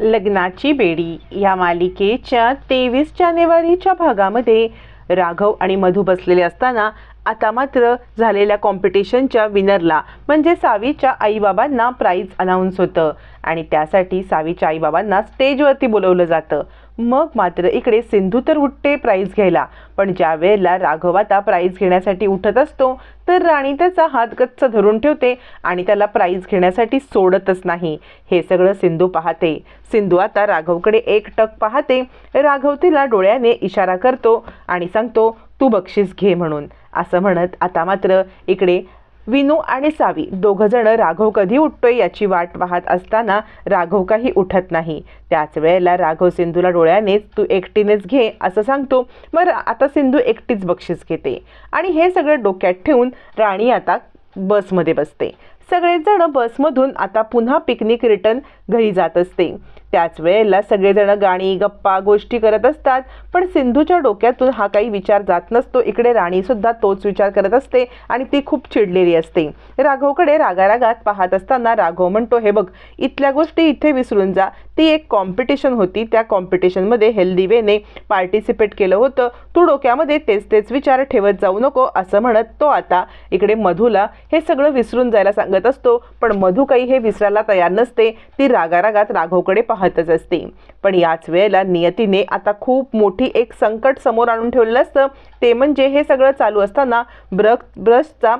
लग्नाची बेडी. या मालिकेच्या तेवीस जानेवारीच्या भागामध्ये राघव आणि मधू बसलेले असताना आता मात्र झालेल्या कॉम्पिटिशनच्या विनरला म्हणजे सावीच्या आईबाबांना प्राईज अनाऊन्स होतं. आणि त्यासाठी सावीच्या आईबाबांना स्टेजवरती बोलवलं जातं. मग मात्र इकडे सिंधू तर उठते प्राईज घ्यायला. पण ज्या वेळेला राघव आता प्राईज घेण्यासाठी उठत असतो तर राणी त्याचा हात गच्च धरून ठेवते आणि त्याला प्राईज घेण्यासाठी सोडतच नाही. हे सगळं सिंधू पाहते. सिंधू आता राघवकडे एक टक पाहते. राघव तिला डोळ्याने इशारा करतो आणि सांगतो तू बक्षीस घे म्हणून. असं म्हणत आता मात्र इकडे विनू आणि सावी दोघं जण राघव कधी उठतोय याची वाट पाहत असताना राघव काही उठत नाही. त्याच वेळेला राघव सिंधूला डोळ्यानेच तू एकटीनेच घे असं सांगतो. मग आता सिंधू एकटीच बक्षीस घेते. आणि हे सगळं डोक्यात ठेवून राणी आता बसमध्ये बसते. सगळेजण बसमधून आता पुन्हा पिकनिक रिटर्न घरी जात असते. त्याच वेळेला सगळेजण गाणी गप्पा गोष्टी करत असतात. पण सिंधूच्या डोक्यातून हा काही विचार जात नसतो. इकडे राणी सुद्धा तोच विचार करत असते आणि ती खूप चिडलेली असते. राघवकडे रागारागात पाहत असताना राघव म्हणतो हे बघ इथल्या गोष्टी इथे विसरून जा. ती एक कॉम्पिटिशन होती. त्या कॉम्पिटिशनमध्ये हेल्दी वेने पार्टिसिपेट केलं होतं. तू डोक्यामध्ये तेच तेच विचार ठेवत जाऊ नको असं म्हणत तो आता इकडे मधूला हे सगळं विसरून जायला सांगत असतो. पण मधू काही हे विसरायला तयार नसते. ती रागारागात राघवकडे पाहतच असते. पण याच वेळेला नियतीने आता खूप मोठी एक संकट समोर आणून ठेवलेलं असतं. ते म्हणजे हे सगळं चालू असताना ब्रक ब्रशचा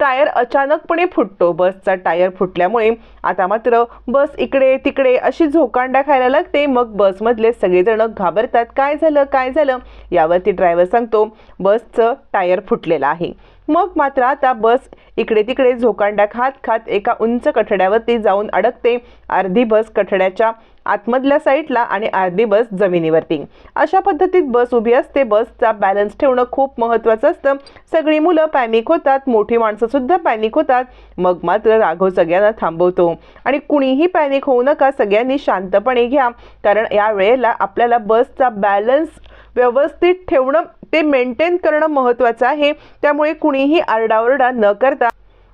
टायर अचानकपणे फुटतो. बसचा टायर फुटल्यामुळे आता मात्र बस इकडे तिकडे अशी झोकांडा खायला लागते. मग बसमधले सगळेजण घाबरतात. काय झालं? काय झालं? यावरती ड्रायव्हर सांगतो बसचं टायर फुटलेलं आहे. मग मात्र आता बस इकडे तिकडे झोकांडा खात खात एका उंच कठड्यावरती जाऊन अडकते. अर्धी बस कठड्याच्या आतमधल्या साईडला आणि अर्धी बस जमिनीवरती. अशा पद्धतीत बस उभी असते. बसचा बॅलन्स ठेवणं खूप महत्त्वाचं असतं. सगळी मुलं पॅनिक होतात. मोठी माणसं सुद्धा पॅनिक होतात. मग मात्र राघव सगळ्यांना थांबवतो. आणि कुणीही पॅनिक होऊ नका. सगळ्यांनी शांतपणे घ्या. कारण या वेळेला आपल्याला बसचा बॅलन्स व्यवस्थित ठेवणं ते मेंटेन करणं महत्त्वाचं आहे. त्यामुळे कुणीही आरडाओरडा न करता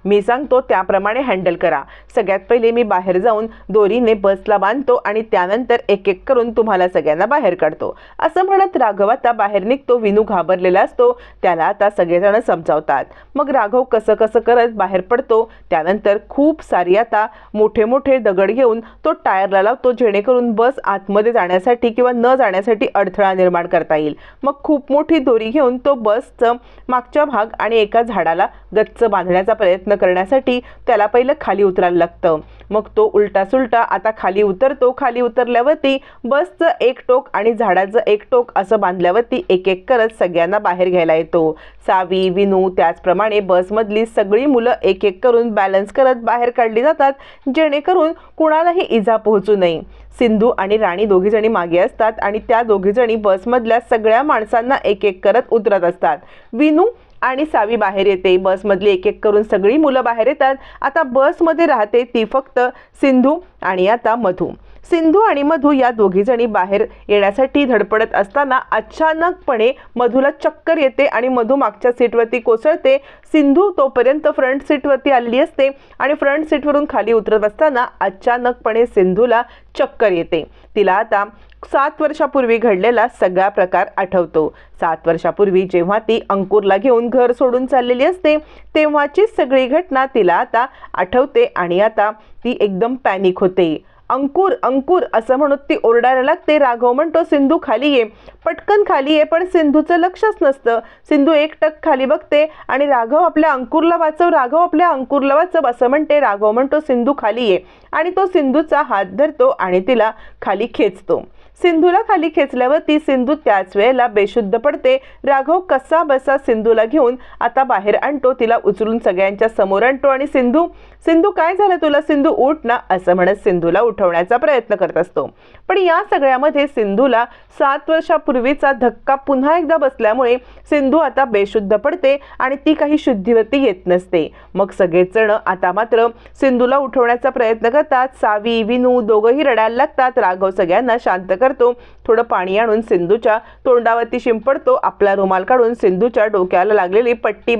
मी सांगतो त्याप्रमाणे हँडल करा. सगळ्यात पहिले मी बाहेर जाऊन दोरीने बसला बांधतो आणि त्यानंतर एक एक करून तुम्हाला सगळ्यांना बाहेर काढतो. असं म्हणत राघव आता बाहेर निघतो. विनू घाबरलेला असतो. त्याला आता सगळेजण समजावतात. मग राघव कसं कसं करत बाहेर पडतो. त्यानंतर खूप सारी आता मोठे मोठे दगड घेऊन तो टायरला लावतो जेणेकरून बस आतमध्ये जाण्यासाठी किंवा न जाण्यासाठी अडथळा निर्माण करता येईल. मग खूप मोठी दोरी घेऊन तो बसचं मागच्या भाग आणि एका झाडाला गच्च बांधण्याचा प्रयत्न करण्यासाठी त्याला पहिलं खाली उतरायला लागतं. मग तो उलटा सुलटा आता खाली उतरतो. खाली उतरल्यावरती बसचं एक टोक आणि झाडाचं एक टोक असं बांधल्यावरती एक एक करत सगळ्यांना बाहेर घ्यायला येतो. सावी विनू त्याचप्रमाणे बसमधली सगळी मुलं एक एक करून बॅलन्स करत बाहेर काढली जातात जेणेकरून कुणालाही इजा पोहोचू नये. सिंधू आणि राणी दोघीजणी मागे असतात आणि त्या दोघीजणी बसमधल्या सगळ्या माणसांना एक एक करत उतरत असतात. विनू आणि सावी बाहेर येते. बसमधली एक एक करून सगळी मुलं बाहेर येतात. आता बसमध्ये राहते ती फक्त सिंधू आणि आता मधू. सिंधू आणि मधू या दोघीजणी बाहेर येण्यासाठी धडपडत असताना अचानकपणे मधूला चक्कर येते आणि मधू मागच्या सीटवरती कोसळते. सिंधू तोपर्यंत फ्रंट सीटवरती आलेली असते आणि फ्रंट सीटवरून खाली उतरत असताना अचानकपणे सिंधूला चक्कर येते. तिला आता सात वर्षापूर्वी घडलेला सगळा प्रकार आठवतो. सात वर्षापूर्वी जेव्हा ती अंकुरला घेऊन घर सोडून चाललेली असते तेव्हाची सगळी घटना तिला आता आठवते आणि आता ती एकदम पॅनिक होते. अंकुर अंकुर असं म्हणत ती ओरडायला लागते. राघव म्हणतो सिंधू खाली ये. पटकन खाली ये पण सिंधूचं लक्षच नसतं. सिंधू एकटक खाली बघते आणि राघव आपल्या अंकुरला वाचव राघव आपल्या अंकुरला वाचव असं म्हणते. राघव म्हणतो सिंधू खाली ये. आणि तो सिंधूचा हात धरतो आणि तिला खाली खेचतो. सिंधूला खाली खेचल्यावर ती सिंधू त्याच वेळेला बेशुद्ध पडते. राघव कसा बसा सिंधूला घेऊन आता बाहेर आणतो तिला उचलून सगळ्यांच्या समोर आणतो. आणि सिंधू सिंधू काय झालं तुला? सिंधू उठ ना असं म्हणत सिंधूला उठवण्याचा प्रयत्न करत असतो. पण या सगळ्यामध्ये सिंधूला सात वर्षापूर्वीचा धक्का पुन्हा एकदा बसल्यामुळे सिंधू आता बेशुद्ध पडते आणि ती काही शुद्धीवरती येत नसते. मग सगळेच जण आता मात्र सिंधूला उठवण्याचा प्रयत्न करतात. सावी विनू दोघंही रडायला लागतात. राघव सगळ्यांना शांत करतो. थोडं पाणी आणून सिंधूच्या तोंडावरती शिंपडतो. आपला रुमाल काढून सिंधूच्या डोक्याला लागलेली पट्टी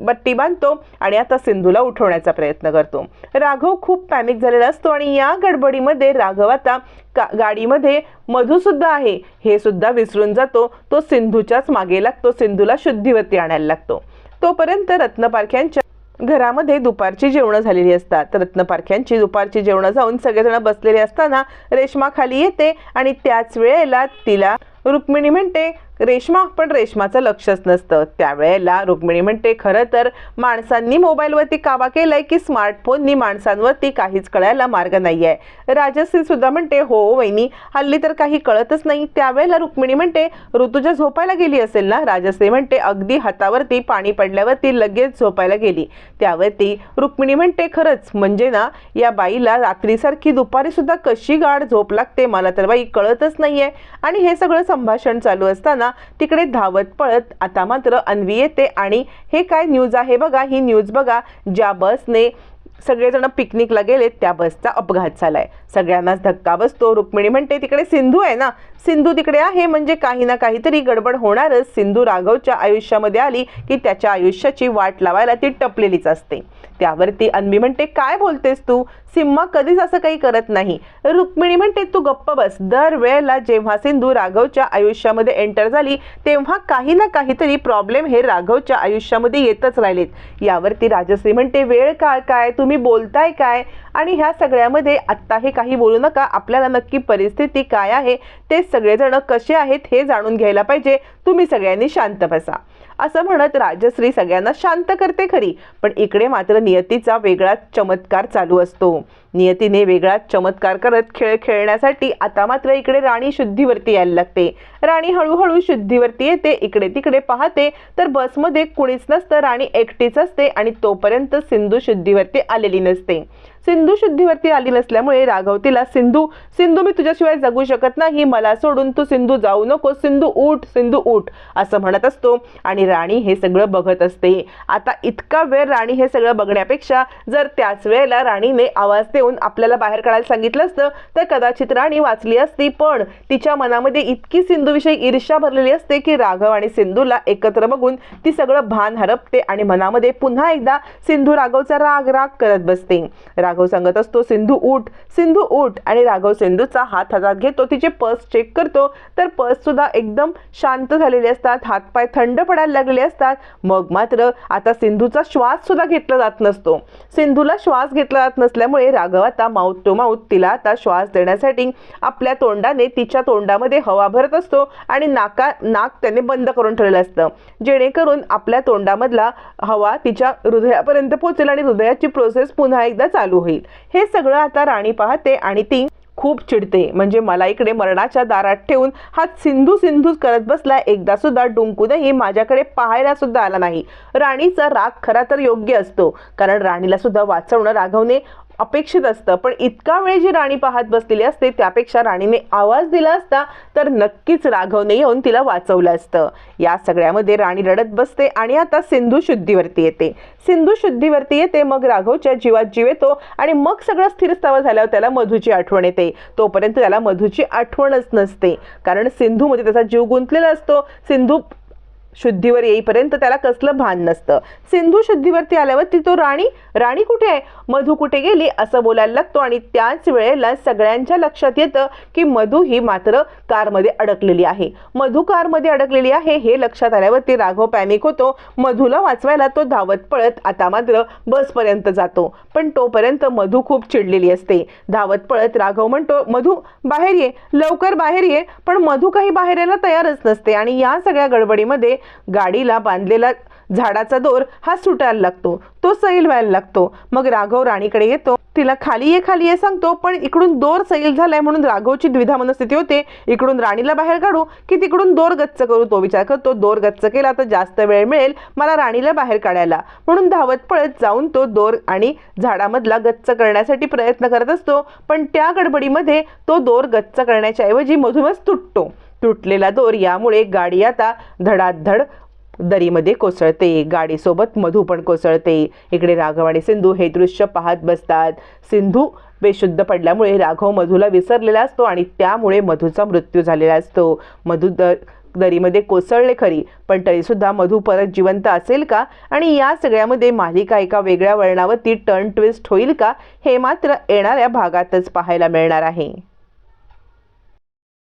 बट्टी बांधतो आणि आता सिंधूला उठवण्याचा प्रयत्न करतो. राघव खूप पॅनिक झालेला असतो आणि या गडबडीमध्ये राघव आता का- गाडीमध्ये मधूसुद्धा आहे. हे सुद्धा विसरून जातो. तो सिंधूच्याच मागे लागतो. सिंधूला शुद्धीवरती आणायला लागतो. तोपर्यंत रत्नपारख्यांच्या घरामध्ये दुपारची जेवणं झालेली असतात. रत्नपारख्यांची दुपारची जेवणं जाऊन सगळेजण बसलेले असताना रेश्मा खाली येते आणि त्याच वेळेला तिला रुक्मिणी म्हणते रेश्मा पण रेश्माचं लक्षच नसतं. त्यावेळेला रुक्मिणी म्हणते खरं तर माणसांनी मोबाईलवरती काबा केलाय की स्मार्टफोननी माणसांवरती काहीच कळायला मार्ग नाही आहे राजश्री सुद्धा म्हणते हो वहिनी हल्ली तर काही कळतच नाही. त्यावेळेला रुक्मिणी म्हणते ऋतुजा झोपायला गेली असेल ना? राजश्री म्हणते अगदी हातावरती पाणी पडल्यावरती लगेच झोपायला गेली. त्यावरती रुक्मिणी म्हणते खरंच म्हणजे ना या बाईला रात्रीसारखी दुपारी सुद्धा कशी गाढ झोप लागते? मला तर बाई कळतच नाहीये. आणि हे सगळं संभाषण चालू असताना तिकडे धावत पळत आता मात्र अन्वी येते आणि हे काय न्यूज आहे बघा ही न्यूज बघा ज्या बसने सगळेजण पिकनिकला गेले त्या बसचा अपघात झालाय. सगळ्यांनाच धक्का बसतो. रुक्मिणी म्हणते तिकडे सिंधू आहे ना? सिंधू तिकडे आहे म्हणजे काही ना काहीतरी गडबड होणारच. सिंधू राघवच्या आयुष्यामध्ये आली की त्याच्या आयुष्याची वाट लावायला ती टपलेलीच असते. त्यावरती अन्वी म्हणते काय बोलतेस तू? सिम्मा कधीच असं काही करत नाही. रुक्मिणी म्हणते तू गप्प बस. दर वेळेला जेव्हा सिंधू राघवच्या आयुष्यामध्ये एंटर झाली तेव्हा काही ना काहीतरी प्रॉब्लेम हे राघवच्या आयुष्यामध्ये येतच राहिलेत. यावरती राजश्री म्हणते वेळ काय काय? तुम्ही बोलताय काय? आणि ह्या सगळ्यामध्ये आत्ता हे काही बोलू नका. आपल्याला नक्की परिस्थिती काय आहे? ते सगळेजण कसे आहेत हे जाणून घ्यायला पाहिजे. तुम्ही सगळ्यांनी शांत बसा. असं म्हणत राजश्री सगळ्यांना शांत करते खरी. पण इकडे मात्र नियतीचा वेगळाच चमत्कार चालू असतो. नियतीने वेगळाच चमत्कार करत खेळ खेळण्यासाठी आता मात्र इकडे राणी शुद्धीवरती यायला लागते. राणी हळूहळू शुद्धीवरती येते इकडे तिकडे पाहते तर बसमध्ये कुणीच नसतं राणी एकटीच असते आणि तोपर्यंत सिंधू शुद्धीवरती आलेली नसते. सिंधू शुद्धीवरती आली नसल्यामुळे राघव तिला सिंधू सिंधू मी तुझ्याशिवाय जगू शकत नाही मला सोडून तू सिंधू जाऊ नको सिंधू उठ सिंधू उठ असं म्हणत असतो. आणि राणी हे सगळं बघत असते. आता इतका वेळ राणी हे सगळं बघण्यापेक्षा जर त्याच वेळेला राणीने आवाज देऊन आपल्याला बाहेर काढायला सांगितलं असतं तर कदाचित राणी वाचली असती. पण तिच्या मनामध्ये इतकी सिंधूविषयी ईर्ष्या भरलेली असते की राघव आणि सिंधूला एकत्र बघून ती सगळं भान हरपते आणि मनामध्ये पुन्हा एकदा सिंधू राघवचा राग राग करत बसते. राघव सांगत असतो सिंधू उठ सिंधू उठ. आणि राघव सिंधूचा हात हातात घेतो तिचे पर्स चेक करतो. तर पर्स सुद्धा एकदम शांत झालेले असतात हातपाय थंड पडायला लागले असतात. मग मात्र आता सिंधूचा श्वास सुद्धा घेतला जात नसतो. सिंधूला श्वास घेतला जात नसल्यामुळे राघव आता माउथ टू माउथ तिला आता श्वास देण्यासाठी आपल्या तोंडाने तिच्या तोंडामध्ये हवा भरत असतो आणि नाका नाक त्याने बंद करून ठेवलेलं असतं. जेणेकरून आपल्या तोंडामधला हवा तिच्या हृदयापर्यंत पोहोचेल आणि हृदयाची प्रोसेस पुन्हा एकदा चालू होईल. हे सगळं आता राणी पाहते आणि ती खूप चिडते. म्हणजे मला इकडे मरणाच्या दारात ठेवून हा सिंधू सिंधूच करत बसला. एकदा सुद्धा डुंकूनही माझ्याकडे पाहायला सुद्धा आला नाही. राणीचा राग खरा तर योग्य असतो. कारण राणीला सुद्धा वाचवणं राघवने अपेक्षित असतं. पण इतका वेळ जी राणी पाहत बसलेली असते त्यापेक्षा राणीने आवाज दिला असता तर नक्कीच राघवने येऊन तिला वाचवलं असतं. या सगळ्यामध्ये राणी रडत बसते आणि आता सिंधू शुद्धीवरती येते. सिंधू शुद्धीवरती येते मग राघवच्या जीवात जीव येतो आणि मग सगळं स्थिरस्थावर झाल्यावर त्याला मधूची आठवण येते. तोपर्यंत त्याला मधूची आठवणच नसते. कारण सिंधूमध्ये त्याचा जीव गुंतलेला असतो. सिंधू शुद्धीवर येईपर्यंत त्याला कसलं भान नसतं. सिंधू शुद्धीवरती आल्यावरती तो राणी राणी कुठे आहे? मधू कुठे गेली? असं बोलायला लागतो आणि त्याच वेळेला सगळ्यांच्या लक्षात येतं की मधू ही मात्र कारमध्ये अडकलेली आहे. मधू कारमध्ये अडकलेली आहे हे लक्षात आल्यावरती राघव पॅनिक होतो. मधूला वाचवायला तो धावत पळत आता मात्र बसपर्यंत जातो. पण तोपर्यंत मधू खूप चिडलेली असते. धावत पळत राघव म्हणतो मधू बाहेर ये. लवकर बाहेर ये. पण मधू काही बाहेर यायला तयारच नसते आणि या सगळ्या गडबडीमध्ये गाडीला बांधलेला झाडाचा दोर हा सुटायला लागतो. तो सैल व्हायला लागतो. मग राघव राणीकडे येतो. तिला खाली ये खाली ये सांगतो पण इकडून दोर सैल झालाय म्हणून राघवची द्विधा मनस्थिती होते. इकडून राणीला बाहेर काढू की तिकडून दोर गच्च करू तो विचार करतो. दोर गच्च केला तर जास्त वेळ मिळेल मला राणीला बाहेर काढायला. म्हणून धावत पळत जाऊन तो दोर आणि झाडामधला गच्च करण्यासाठी प्रयत्न करत असतो. पण त्या गडबडीमध्ये तो दोर गच्च करण्याच्या ऐवजी मधूनच तुटतो. तुटलेला दोर यामुळे गाडी आता धडाधड दरीमध्ये कोसळते. गाडीसोबत मधू पण कोसळते. इकडे राघव आणि सिंधू हे दृश्य पाहत बसतात. सिंधू बेशुद्ध पडल्यामुळे राघव मधूला विसरलेला असतो आणि त्यामुळे मधूचा मृत्यू झालेला असतो. मधू दर दरीमध्ये कोसळले खरी पण तरीसुद्धा मधू परत जिवंत असेल का? आणि या सगळ्यामध्ये मालिका एका वेगळ्या वळणावरती टर्न ट्विस्ट होईल का? हे मात्र येणाऱ्या भागातच पाहायला मिळणार आहे.